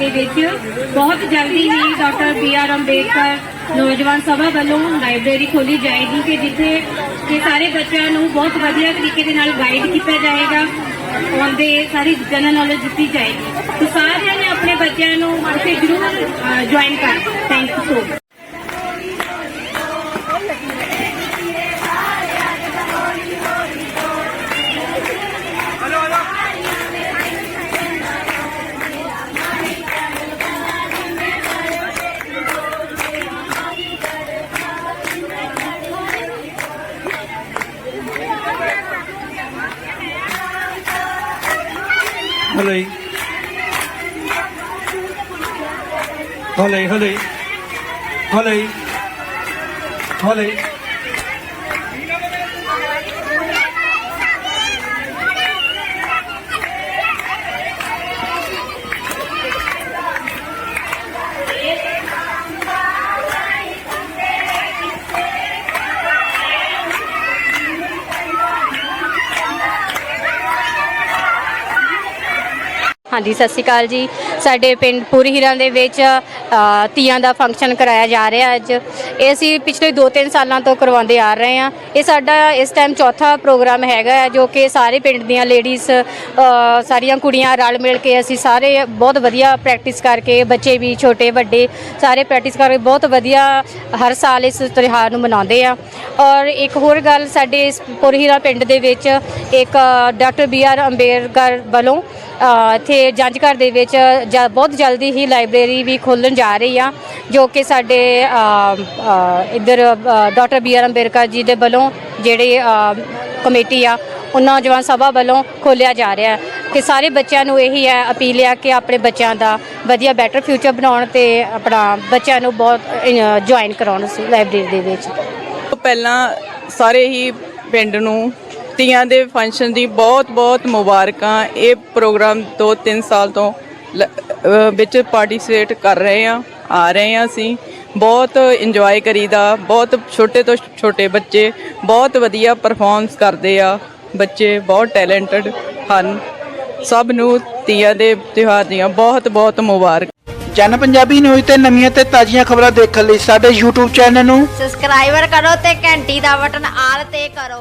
ਦੇ ਵਿੱਚ ਬਹੁਤ ਜਲਦੀ ਹੀ ਡਾਕਟਰ ਬੀ ਆਰ ਅੰਬੇਡਕਰ ਨੌਜਵਾਨ ਸਭਾ ਵੱਲੋਂ ਲਾਇਬ੍ਰੇਰੀ ਖੋਲੀ ਜਾਏਗੀ ਕਿ ਜਿੱਥੇ ਕਿ ਸਾਰੇ ਬੱਚਿਆਂ ਨੂੰ ਬਹੁਤ ਵਧੀਆ ਤਰੀਕੇ ਦੇ ਨਾਲ ਗਾਈਡ ਕੀਤਾ ਜਾਏਗਾ ਉਹਦੇ ਸਾਰੀ ਜਨਰਲ ਨੌਲੇਜ ਦਿੱਤੀ ਜਾਏਗੀ। ਤੇ ਸਾਰਿਆਂ ਨੇ ਆਪਣੇ ਬੱਚਿਆਂ ਨੂੰ ਉੱਥੇ ਜ਼ਰੂਰ ਜੁਆਇਨ ਕਰ। ਥੈਂਕ ਯੂ ਸੋ হলেই হলেই হলেই হলেই হলেই ਹਾਂਜੀ ਸਤਿ ਸ਼੍ਰੀ ਅਕਾਲ ਜੀ। ਸਾਡੇ ਪਿੰਡ ਪੂਰੀ ਹੀਰਾਂ ਦੇ ਵਿੱਚ ਅ, ਤੀਆਂ ਦਾ ਫੰਕਸ਼ਨ ਕਰਾਇਆ ਜਾ ਰਿਹਾ ਅੱਜ। ਇਹ ਅਸੀਂ ਪਿਛਲੇ 2-3 ਸਾਲਾਂ ਤੋਂ ਕਰਵਾਉਂਦੇ ਆ ਰਹੇ ਹਾਂ। ਇਹ ਸਾਡਾ ਇਸ ਟਾਈਮ ਚੌਥਾ ਪ੍ਰੋਗਰਾਮ ਹੈਗਾ ਹੈ, ਜੋ ਕਿ ਸਾਰੇ ਪਿੰਡ ਦੀਆਂ ਲੇਡੀਜ਼ ਸਾਰੀਆਂ ਕੁੜੀਆਂ ਰਲ ਮਿਲ ਕੇ ਅਸੀਂ ਸਾਰੇ ਬਹੁਤ ਵਧੀਆ ਪ੍ਰੈਕਟਿਸ ਕਰਕੇ ਬੱਚੇ ਵੀ ਛੋਟੇ ਵੱਡੇ ਸਾਰੇ ਪ੍ਰੈਕਟਿਸ ਕਰਕੇ ਬਹੁਤ ਵਧੀਆ ਹਰ ਸਾਲ ਇਸ ਤਿਉਹਾਰ ਨੂੰ ਮਨਾਉਂਦੇ ਆ ਔਰ ਇੱਕ ਹੋਰ ਗੱਲ ਸਾਡੇ ਇਸ ਪੂਰੀ ਹੀਰਾ ਪਿੰਡ ਦੇ ਵਿੱਚ ਇੱਕ ਡਾਕਟਰ ਬੀ ਆਰ ਅੰਬੇਡਕਰ ਵੱਲੋਂ ਇੱਥੇ ਜੰਜ ਘਰ ਦੇ ਵਿੱਚ ਜ- ਬਹੁਤ ਜਲਦੀ ਹੀ ਲਾਇਬ੍ਰੇਰੀ ਵੀ ਖੋਲ੍ਹਣ ਜਾ ਰਹੀ ਆ, ਜੋ ਕਿ ਸਾਡੇ ਇੱਧਰ doctor B R Ambedkar ji ਦੇ ਵੱਲੋਂ ਜਿਹੜੇ ਕਮੇਟੀ ਆ ਉਹ ਨੌਜਵਾਨ ਸਭਾ ਵੱਲੋਂ ਖੋਲ੍ਹਿਆ ਜਾ ਰਿਹਾ ਹੈ। ਕਿ ਸਾਰੇ ਬੱਚਿਆਂ ਨੂੰ ਇਹੀ ਹੈ ਅਪੀਲ ਆ ਕਿ ਆਪਣੇ ਬੱਚਿਆਂ ਦਾ ਵਧੀਆ, ਬੈਟਰ ਫਿਊਚਰ ਬਣਾਉਣ ਤੇ ਆਪਣਾ ਬੱਚਿਆਂ ਨੂੰ ਬਹੁਤ ਜੁਆਇਨ ਕਰਾਉਣ ਸੀ ਲਾਇਬ੍ਰੇਰੀ ਦੇ ਵਿੱਚ। ਪਹਿਲਾਂ ਸਾਰੇ ਹੀ ਪਿੰਡ ਨੂੰ ਤੀਆਂ ਦੇ ਫੰਕਸ਼ਨ ਦੀ ਬਹੁਤ-ਬਹੁਤ ਮੁਬਾਰਕਾਂ। ਇਹ ਪ੍ਰੋਗਰਾਮ 2-3 ਸਾਲ ਤੋਂ ਲ- ਅਹ ਵਿੱਚ ਪਾਰਟਿਸਿਪੇਟ ਕਰ ਰਹੇ ਆ ਆ ਰਹੇ ਆ ਅਸੀਂ। ਬਹੁਤ ਇੰਜੋਏ ਕਰੀਦਾ ਬਹੁਤ ਛੋਟੇ ਤੋਂ ਛੋਟੇ ਬੱਚੇ ਬਹੁਤ ਵਧੀਆ ਪਰਫਾਰਮਸ ਕਰਦੇ ਆ। ਬੱਚੇ ਬਹੁਤ ਟੈਲੈਂਟਡ ਹਨ। ਸਭ ਨੂੰ ਤੀਆਂ ਦੇ ਤਿਉਹਾਰ ਦੀਆਂ ਬਹੁਤ-ਬਹੁਤ ਮੁਬਾਰਕ। ਜਨ ਪੰਜਾਬੀ ਨਿਊਜ਼ ਤੇ ਨਵੀਆਂ ਤੇ ਤਾਜ਼ੀਆਂ ਖਬਰਾਂ ਦੇਖਣ ਲਈ ਸਾਡੇ YouTube ਚੈਨਲ ਨੂੰ ਸਬਸਕ੍ਰਾਈਬਰ ਕਰੋ ਤੇ ਘੰਟੀ ਦਾ ਬਟਨ ਆਲ ਤੇ ਕਰੋ।